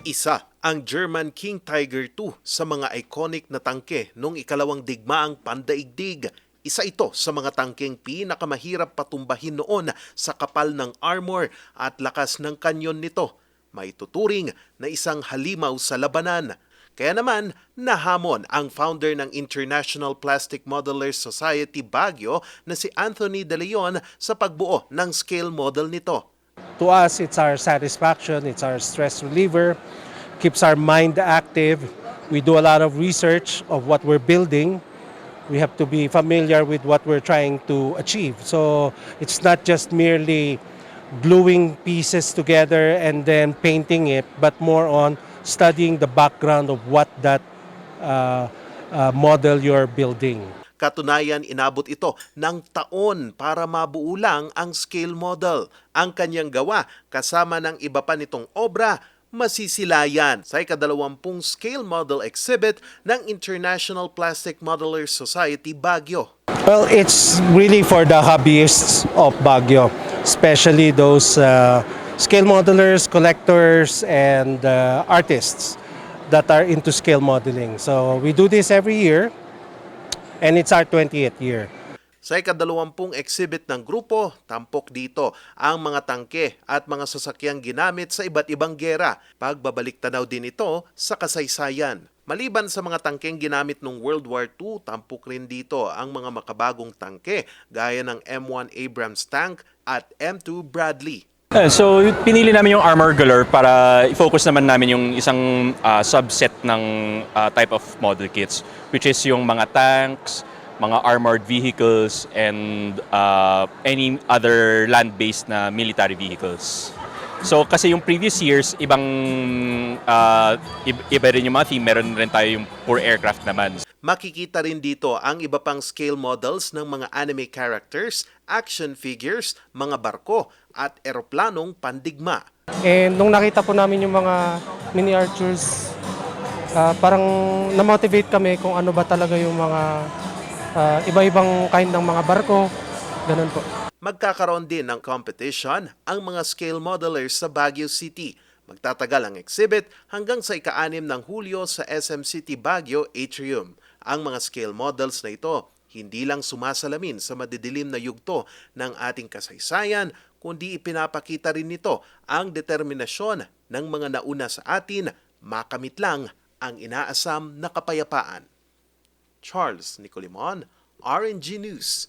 Isa ang German King Tiger II sa mga iconic na tangke noong ikalawang digmaang pandaigdig. Isa ito sa mga tangkeng pinakamahirap patumbahin noon sa kapal ng armor at lakas ng kanyon nito. May tuturing na isang halimaw sa labanan. Kaya naman, nahamon ang founder ng International Plastic Modelers Society Baguio na si Anthony De Leon sa pagbuo ng scale model nito. To us, it's our satisfaction, it's our stress reliever, keeps our mind active. We do a lot of research of what we're building. We have to be familiar with what we're trying to achieve. So it's not just merely gluing pieces together and then painting it, but more on studying the background of what that uh, uh, model you're building. Katunayan, inabot ito ng taon para mabuo lang ang scale model. Ang kanyang gawa kasama ng iba pa nitong obra masisilayan sa ikadalawampung scale model exhibit ng International Plastic Modelers Society Baguio. Well, it's really for the hobbyists of Baguio, especially those uh, scale modelers, collectors, and uh, artists that are into scale modeling. So we do this every year, and it's our 20th year. Sa ikadalawampung exhibit ng grupo, tampok dito ang mga tangke at mga sasakyang ginamit sa iba't ibang gera. Pagbabalik tanaw din ito sa kasaysayan. Maliban sa mga tangkeng ginamit noong World War II, tampok rin dito ang mga makabagong tangke gaya ng M1 Abrams tank at M2 Bradley. Eh, So, pinili namin yung Armor Galore para i-focus naman namin yung isang ah, subset ng ah, type of model kits, which is yung mga tanks, mga armored vehicles, and ah, any other land-based na military vehicles. So, kasi yung previous years, ibang ib- iba rin yung mga theme. Meron rin tayo yung poor aircraft naman. Makikita rin dito ang iba pang scale models ng mga anime characters, action figures, mga barko at eroplanong pandigma. And nung nakita po namin yung mga miniatures, ah, parang na-motivate kami kung ano ba talaga yung mga ah, iba-ibang kind ng mga barko. Ganun po. Magkakaroon din ng competition ang mga scale modelers sa Baguio City. Magtatagal ang exhibit hanggang sa ika-anim ng Hulyo sa SM City Baguio Atrium. Ang mga scale models na ito hindi lang sumasalamin sa madidilim na yugto ng ating kasaysayan, kundi ipinapakita rin nito ang determinasyon ng mga nauna sa atin makamit lang ang inaasam na kapayapaan. Charles Nicolimon, RNG News,